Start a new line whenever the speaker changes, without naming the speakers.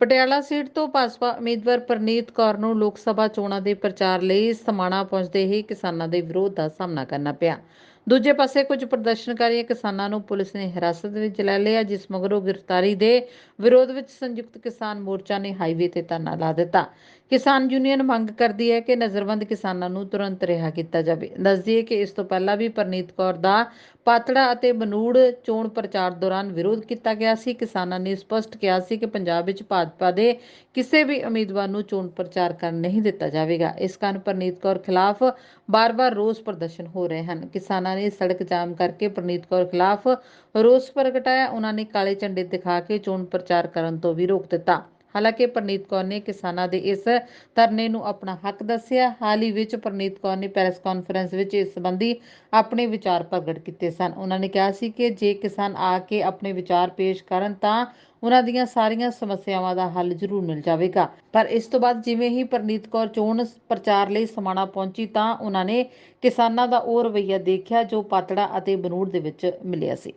Patiala seat ਤੋਂ ਭਾਜਪਾ ਉਮੀਦਵਾਰ ਪ੍ਰਨੀਤ ਕੌਰ ਨੂੰ ਲੋਕ ਸਭਾ ਚੋਣਾਂ ਦੇ ਪ੍ਰਚਾਰ ਲਈ ਸਮਾਣਾ ਪਹੁੰਚਦੇ ਹੀ ਕਿਸਾਨਾਂ ਦੇ ਵਿਰੋਧ ਦਾ ਸਾਹਮਣਾ ਕਰਨਾ ਪਿਆ। ਦੂਜੇ ਪਾਸੇ ਕੁਝ ਪ੍ਰਦਰਸ਼ਨਕਾਰੀ ਕਿਸਾਨਾਂ ਨੂੰ ਪੁਲਿਸ ਨੇ ਹਿਰਾਸਤ ਵਿੱਚ ਲੈ ਲਿਆ, ਜਿਸ ਮਗਰੋਂ ਗ੍ਰਿਫਤਾਰੀ ਦੇ ਵਿਰੋਧ ਵਿੱਚ ਸੰਯੁਕਤ ਕਿਸਾਨ ਮੋਰਚਾ ਨੇ ਹਾਈਵੇ ਤੇ ਧਰਨਾ ਲਾ ਦਿੱਤਾ। ਕਿਸਾਨ ਯੂਨੀਅਨ ਮੰਗ ਕਰਦੀ ਹੈ ਕਿ ਨਜ਼ਰਬੰਦ ਕਿਸਾਨਾਂ ਨੂੰ ਤੁਰੰਤ ਰਿਹਾ ਕੀਤਾ ਜਾਵੇ। ਦੱਸਦੀ ਕਿ ਇਸ ਤੋਂ ਪਹਿਲਾਂ ਵੀ ਪ੍ਰਨੀਤ ਕੌਰ ਦਾ ਪਾਤੜਾ ਅਤੇ ਬਨੂੜ ਚੋਣ ਪ੍ਰਚਾਰ ਦੌਰਾਨ ਵਿਰੋਧ ਕੀਤਾ ਗਿਆ ਸੀ। ਕਿਸਾਨਾਂ ਨੇ ਸਪਸ਼ਟ ਕਿਹਾ ਸੀ ਕਿ ਪੰਜਾਬ ਵਿੱਚ ਭਾਜਪਾ ਦੇ ਕਿਸੇ ਵੀ ਉਮੀਦਵਾਰ ਨੂੰ ਚੋਣ ਪ੍ਰਚਾਰ ਕਰਨ ਨਹੀਂ ਦਿੱਤਾ ਜਾਵੇਗਾ। ਇਸ ਕਾਰਨ ਪਰਨੀਤ ਕੌਰ ਖਿਲਾਫ ਬਾਰ-ਬਾਰ ਰੋਸ ਪ੍ਰਦਰਸ਼ਨ ਹੋ ਰਹੇ ਹਨ। ਕਿਸਾਨਾਂ ਨੇ ਸੜਕ ਜਾਮ ਕਰਕੇ ਪ੍ਰਨੀਤ ਕੌਰ ਖਿਲਾਫ ਰੋਸ ਪ੍ਰਗਟਾਇਆ। ਉਹਨਾਂ ਨੇ ਕਾਲੇ ਝੰਡੇ ਦਿਖਾ ਕੇ ਚੋਣ ਪ੍ਰਚਾਰ ਕਰਨ ਤੋਂ ਵੀ ਰੋਕ ਦਿੱਤਾ। ਹਾਲਾਂਕਿ ਪ੍ਰਨੀਤ ਕੌਰ ਨੇ ਕਿਸਾਨਾਂ ਦੇ ਇਸ ਧਰਨੇ ਨੂੰ ਆਪਣਾ ਹੱਕ ਦੱਸਿਆ। ਹਾਲ ਹੀ ਵਿੱਚ ਪ੍ਰਨੀਤ ਕੌਰ ਨੇ ਪ੍ਰੈਸ ਕਾਨਫਰੰਸ ਵਿੱਚ ਇਸ ਸੰਬੰਧੀ ਆਪਣੇ ਵਿਚਾਰ ਪ੍ਰਗਟ ਕੀਤੇ ਸਨ। ਉਹਨਾਂ ਨੇ ਕਿਹਾ ਸੀ ਕਿ ਜੇ ਕਿਸਾਨ ਆ ਕੇ ਆਪਣੇ ਵਿਚਾਰ ਪੇਸ਼ ਕਰਨ ਤਾਂ ਉਹਨਾਂ ਦੀਆਂ ਸਾਰੀਆਂ ਸਮੱਸਿਆਵਾਂ ਦਾ ਹੱਲ ਜ਼ਰੂਰ ਮਿਲ ਜਾਵੇਗਾ। ਪਰ ਇਸ ਤੋਂ ਬਾਅਦ ਜਿਵੇਂ ਹੀ ਪ੍ਰਨੀਤ ਕੌਰ ਚੋਣ ਪ੍ਰਚਾਰ ਲਈ ਸਮਾਣਾ ਪਹੁੰਚੀ ਤਾਂ ਉਹਨਾਂ ਨੇ ਕਿਸਾਨਾਂ ਦਾ ਉਹ ਰਵੱਈਆ ਦੇਖਿਆ ਜੋ ਪਾਤੜਾ ਅਤੇ ਬਨੂੜ ਦੇ ਵਿੱਚ ਮਿਲਿਆ ਸੀ।